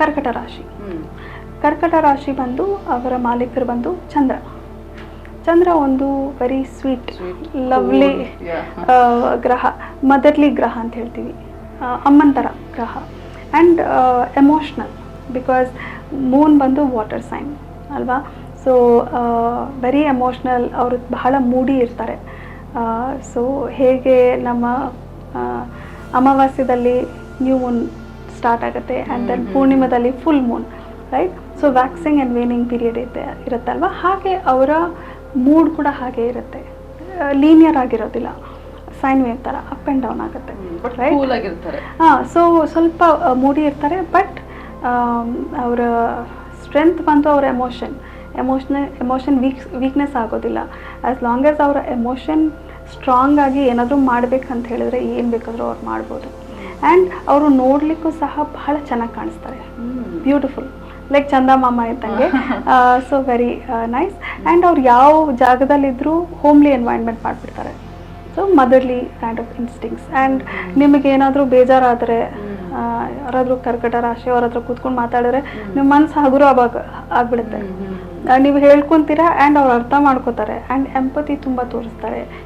ಕರ್ಕಟ ರಾಶಿ. ಕರ್ಕಟ ರಾಶಿ ಬಂದು ಅವರ ಮಾಲೀಕರು ಬಂದು ಚಂದ್ರ. ಚಂದ್ರ ಒಂದು ವೆರಿ ಸ್ವೀಟ್ ಲವ್ಲಿ ಗ್ರಹ ಮದರ್ಲಿ ಗ್ರಹ ಅಂತ ಹೇಳ್ತೀವಿ. ಅಮ್ಮನ ಥರ ಗ್ರಹ. ಆ್ಯಂಡ್ ಎಮೋಷ್ನಲ್ ಬಿಕಾಸ್ ಮೂನ್ ಬಂದು ವಾಟರ್ ಸೈನ್ ಅಲ್ವಾ? ಸೊ ವೆರಿ ಎಮೋಷ್ನಲ್ ಅವರು ಬಹಳ ಮೂಡಿ ಇರ್ತಾರೆ. ಸೊ ಹೇಗೆ ನಮ್ಮ ಅಮಾವಾಸ್ಯದಲ್ಲಿ ನ್ಯೂ ಮೂನ್ ಸ್ಟಾರ್ಟ್ ಆಗುತ್ತೆ and then ಪೂರ್ಣಿಮದಲ್ಲಿ full moon right so waxing and waning period ಇದೆ ಇರುತ್ತಲ್ವ? ಹಾಗೆ ಅವರ ಮೂಡ್ ಕೂಡ ಹಾಗೆ ಇರುತ್ತೆ. ಲೀನಿಯರ್ ಆಗಿರೋದಿಲ್ಲ. ಸೈನ್ ವೇವ್ ಥರ ಅಪ್ ಆ್ಯಂಡ್ ಡೌನ್ ಆಗುತ್ತೆ ರೈಟ್ ಹಾಂ ಸೊ ಸ್ವಲ್ಪ ಮೂಡಿ ಇರ್ತಾರೆ ಬಟ್ ಅವರ ಸ್ಟ್ರೆಂತ್ ಬಂತು ಅವರ emotion emotion emotion weak weakness ಆಗೋದಿಲ್ಲ. ಆ್ಯಸ್ ಲಾಂಗ್ ಆಸ್ ಅವರ ಎಮೋಷನ್ ಸ್ಟ್ರಾಂಗ್ ಆಗಿ ಏನಾದರೂ ಮಾಡ್ಬೇಕಂತ ಹೇಳಿದ್ರೆ ಏನು ಬೇಕಾದರೂ ಅವ್ರು ಮಾಡ್ಬೋದು. ಆ್ಯಂಡ್ ಅವರು ನೋಡ್ಲಿಕ್ಕೂ ಸಹ ಬಹಳ ಚೆನ್ನಾಗಿ ಕಾಣಿಸ್ತಾರೆ. ಬ್ಯೂಟಿಫುಲ್ ಲೈಕ್ ಚಂದ ಮಾಮ ಇದ್ದಂಗೆ. ಸೊ ವೆರಿ ನೈಸ್ ಆ್ಯಂಡ್ ಅವ್ರು ಯಾವ ಜಾಗದಲ್ಲಿದ್ದರೂ ಹೋಮ್ಲಿ ಎನ್ವೈರ್ನ್ಮೆಂಟ್ ಮಾಡಿಬಿಡ್ತಾರೆ. So motherly kind of instincts and ನಿಮಗೇನಾದರೂ ಬೇಜಾರಾದರೆ ಯಾರಾದರೂ ಕರ್ಕಟ ರಾಶಿ ಅವ್ರ ಹತ್ರ ಕೂತ್ಕೊಂಡು ಮಾತಾಡಿದ್ರೆ ನಿಮ್ಮ ಮನಸ್ಸು ಹಗುರ ಆಗ ಆಗ್ಬಿಡುತ್ತೆ. ನೀವು ಹೇಳ್ಕೊಂತೀರಾ? ಆ್ಯಂಡ್ ಅವ್ರು ಅರ್ಥ ಮಾಡ್ಕೋತಾರೆ. ಆ್ಯಂಡ್ ಎಂಪತಿ ತುಂಬ ತೋರಿಸ್ತಾರೆ.